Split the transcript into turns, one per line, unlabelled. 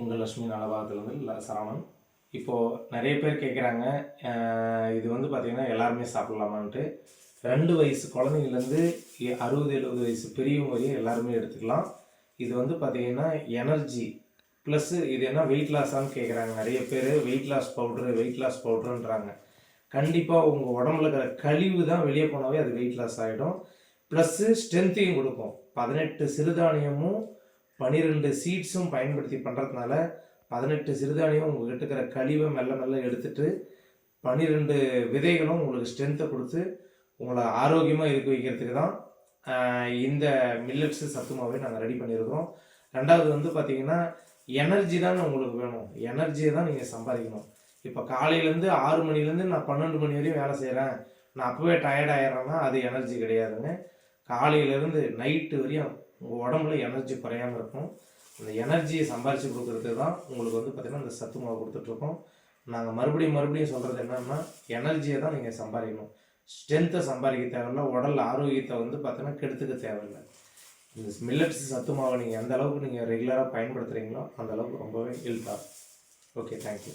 உங்கள் லட்சுமி நலபாகத்துலேருந்து இல்லை சரவணன். இப்போது நிறைய பேர் கேட்குறாங்க இது வந்து பார்த்திங்கன்னா எல்லாருமே சாப்பிட்லாமான்ட்டு. ரெண்டு வயசு குழந்தைங்கலேருந்து அறுபது எழுபது வயசு பெரியவங்க வரையும் எல்லாருமே எடுத்துக்கலாம். இது வந்து பார்த்திங்கன்னா எனர்ஜி ப்ளஸ்ஸு இது என்ன வெயிட் லாஸான்னு கேட்குறாங்க நிறைய பேர் weight loss powder weight loss பவுட்ருன்றாங்க. கண்டிப்பாக உங்கள் உடம்புல இருக்கிற கழிவு தான் வெளியே போனாவே அது வெயிட் லாஸ் ஆகிடும் ப்ளஸ்ஸு ஸ்ட்ரென்த்தையும் கொடுக்கும். பதினெட்டு சிறுதானியமும் பனிரெண்டு சீட்ஸும் பயன்படுத்தி பண்ணுறதுனால பதினெட்டு சிறுதானியம் உங்கள்கிட்ட இருக்கிற கழிவை மெல்ல மெல்ல எடுத்துட்டு பன்னிரெண்டு விதைகளும் உங்களுக்கு ஸ்ட்ரென்த்தை கொடுத்து உங்களை ஆரோக்கியமாக இருக்க வைக்கிறதுக்கு தான் இந்த மில்லட்ஸு சத்துமாவே நாங்கள் ரெடி பண்ணியிருக்கிறோம். ரெண்டாவது வந்து பார்த்தீங்கன்னா எனர்ஜி தான் உங்களுக்கு வேணும். எனர்ஜியை தான் நீங்கள் சம்பாதிக்கணும். இப்போ காலையிலேருந்து ஆறு மணிலேருந்து நான் பன்னெண்டு மணி வரையும் வேலை செய்கிறேன் நான் அப்போவே டயர்ட் ஆயிடுறேன்னா அது எனர்ஜி கிடையாதுங்க. காலையிலேருந்து நைட்டு வரையும் உங்கள் உடம்புல எனர்ஜி குறையாமல் இருக்கும். அந்த எனர்ஜியை சம்பாரித்து கொடுக்குறது தான் உங்களுக்கு வந்து பார்த்திங்கன்னா இந்த சத்து மாவு கொடுத்துட்ருக்கோம் நாங்கள் மறுபடியும் மறுபடியும் சொல்கிறது என்னென்னா எனர்ஜியை தான் நீங்கள் சம்பாதிக்கணும். ஸ்ட்ரென்த்தை சம்பாதிக்க தேவையில்ல உடல் ஆரோக்கியத்தை வந்து பார்த்தீங்கன்னா கெடுத்துக்க தேவையில்லை. இந்த மில்லட்ஸ் சத்து மாவை நீங்கள் எந்த அளவுக்கு நீங்கள் ரெகுலராக பயன்படுத்துகிறீங்களோ அந்த அளவுக்கு ரொம்பவே ஹெல்த்தாக ஓகே தேங்க்யூ